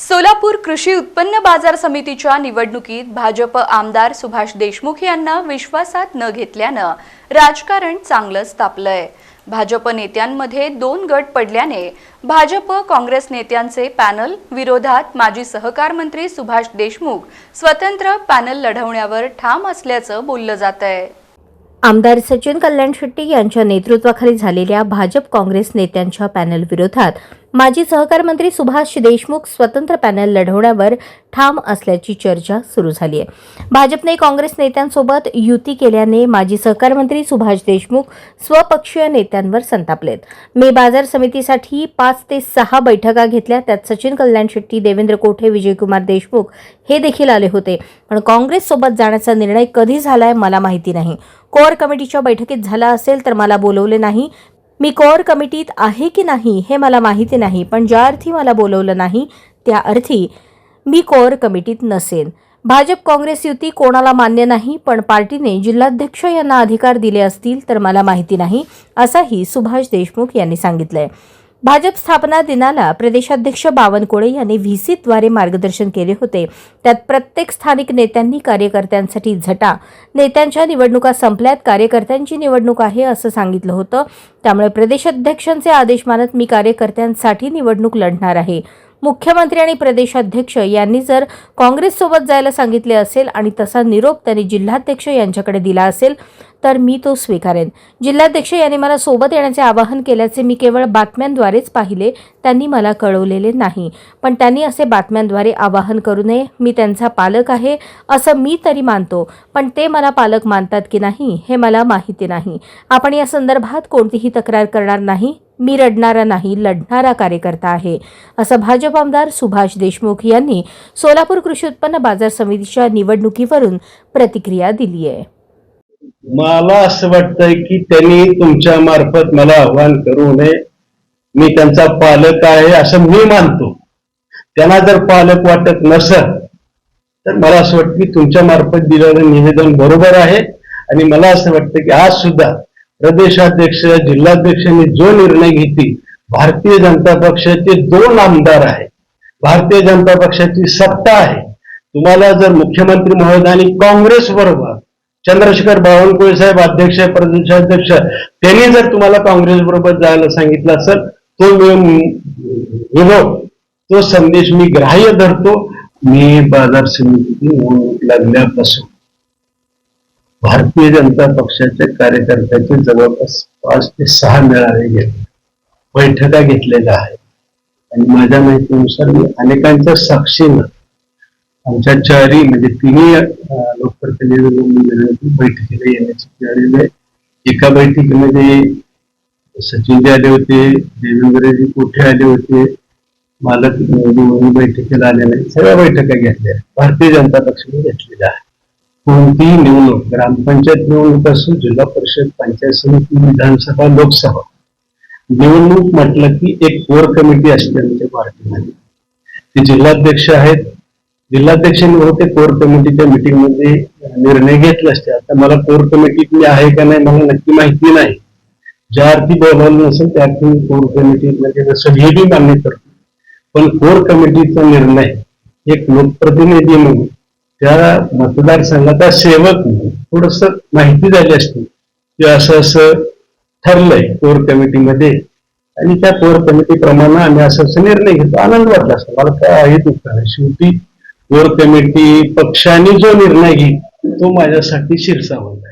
सोलापूर कृषी उत्पन्न बाजार समितीच्या निवडणुकीत भाजप आमदार सुभाष देशमुख यांना विश्वासात न घेतल्यानं राजकारण चांगलंच तापलंय भाजप नेत्यांमध्ये दोन गट पडल्याने भाजप काँग्रेस नेत्यांचे पॅनल विरोधात माजी सहकार मंत्री सुभाष देशमुख स्वतंत्र पॅनल लढवण्यावर ठाम असल्याचं बोललं जात आहे आमदार सचिन कल्याण शेट्टी यांच्या नेतृत्वाखाली झालेल्या भाजप काँग्रेस नेत्यांच्या पॅनल विरोधात माजी सहकार मंत्री सुभाष देशमुख स्वतंत्र पॅनल लढवण्यावर ठाम असल्याची चर्चा सुरू झाली आहे. भाजपने काँग्रेस नेत्यांसोबत युती केल्याने माजी सहकार मंत्री सुभाष देशमुख स्वपक्षीय नेत्यांवर संतापलेत. मे बाजार समितीसाठी पाच ते सहा बैठका घेतल्या. त्यात सचिन कल्याण शेट्टी देवेंद्र कोठे विजयकुमार देशमुख हे देखील आले होते. पण काँग्रेससोबत जाण्याचा निर्णय कधी झालाय मला माहिती नाही. कोअर कमिटीच्या बैठकीत झाला असेल तर मला बोलवले नाही. मी कोअर कमिटीत आहे की नाही हे मला माहिती नाही पण ज्या अर्थी मला बोलवलं नाही त्या अर्थी मी कोअर कमिटीत नसेन. भाजप काँग्रेस युती कोणाला मान्य नाही पण पार्टीने जिल्हाध्यक्ष यांना अधिकार दिले असतील तर मला माहिती नाही असंही सुभाष देशमुख यांनी सांगितलंय. भाजप स्थापना दिनाला प्रदेशाध्यक्ष बावनकुळे यांनी व्हीसीद्वारे मार्गदर्शन केले होते. त्यात प्रत्येक स्थानिक नेत्यांनी कार्यकर्त्यांसाठी झटा. नेत्यांच्या निवडणुका संपल्यात कार्यकर्त्यांची निवडणूक आहे असं सांगितलं होतं. त्यामुळे प्रदेशाध्यक्षांचे आदेश मानत मी कार्यकर्त्यांसाठी निवडणूक लढणार आहे. मुख्यमंत्री आणि प्रदेशाध्यक्ष यांनी जर काँग्रेससोबत जायला सांगितले असेल आणि तसा निरोप त्यांनी जिल्हाध्यक्ष यांच्याकडे दिला असेल तर मी तो स्वीकारेन. जिल्हाध्यक्ष यांनी मला सोबत येण्याचे आवाहन केल्याचे मी केवळ बातम्यांद्वारेच पाहिले त्यांनी मला कळवलेले नाही. पण त्यांनी असे बातम्यांद्वारे आवाहन करू नये मी त्यांचा पालक आहे असं मी तरी मानतो. पण ते मला पालक मानतात की नाही हे मला माहिती नाही. आपण या संदर्भात कोणतीही तक्रार करणार नाही मी रडणारा नाही लढणारा कार्यकर्ता आहे असं भाजप आमदार सुभाष देशमुख यांनी सोलापूर कृषी उत्पन्न बाजार समितीच्या निवडणुकीवरून प्रतिक्रिया दिली आहे. मला असं वाटतंय की त्यांनी तुमच्या मार्फत मला आव्हान करू नये. मी त्यांचा पालक आहे असं मी मानतो. त्यांना जर पालक वाटत नसल तर मला असं वाटतं की तुमच्या मार्फत दिलेलं निवेदन बरोबर आहे. आणि मला असं वाटतं की आज सुद्धा प्रदेशाध्यक्ष जिल्हाध्यक्षांनी जो निर्णय घेतील भारतीय जनता पक्षाचे दोन आमदार आहेत. भारतीय जनता पक्षाची सत्ता आहे. तुम्हाला जर मुख्यमंत्री महोदयांनी काँग्रेस बरोबर चंद्रशेखर बावनकुळे साहेब अध्यक्ष प्रदेशाध्यक्ष त्यांनी जर तुम्हाला काँग्रेस बरोबर जायला सांगितलं असेल तो मी- विरोध तो संदेश मी ग्राह्य धरतो. मी बाजार समितीतून निवडणूक लागल्यापासून. भारतीय जनता पक्षाच्या कार्यकर्त्याचे जवळपास पाच ते सहा मेळावे घेतले. बैठका घेतलेल्या आहेत. आणि माझ्या माहितीनुसार मी अनेकांच्या साक्षीनं आमच्या चारी म्हणजे तिन्ही लोकप्रतिनिधी बैठकीला येण्याची तयारी आहे. एका बैठकीमध्ये सचिनजी आले होते देवेंद्रजी कोठे आले होते मालक बैठकीला आले नाही सगळ्या बैठका घेतल्या. भारतीय जनता पक्षाने घेतलेल्या आहेत. कोणतीही निवडणूक ग्रामपंचायत निवडणूक असो जिल्हा परिषद पंचायत समिती विधानसभा लोकसभा? निवडणूक म्हटलं की एक कोर कमिटी असते आमच्या पार्टीमध्ये. ते जिल्हाध्यक्ष आहेत. जिल्हाध्यक्षांनी होते कोर कमिटीच्या मीटिंगमध्ये निर्णय घेतले असते. आता मला कोर कमिटीत मी आहे का नाही मला नक्की माहिती नाही. ज्या अर्थी बोलावलं नसेल त्या अर्थी मी कोर कमिटीमध्ये नसेल बी मान्य करतो. पण कोर कमिटीचा निर्णय एक लोकप्रतिनिधी म्हणून त्या मतदारसंघाचा सेवक थोडस माहिती झाली असती. की असं असं ठरलंय कोर कमिटीमध्ये. आणि त्या कोर कमिटीप्रमाणे आम्ही असं असं निर्णय घेतो. आनंद वाटला असतो. मला काय दुःख नाही. शेवटी कोर कमिटी पक्षाने जो निर्णय घेईल तो माझ्यासाठी शिरसावत आहे.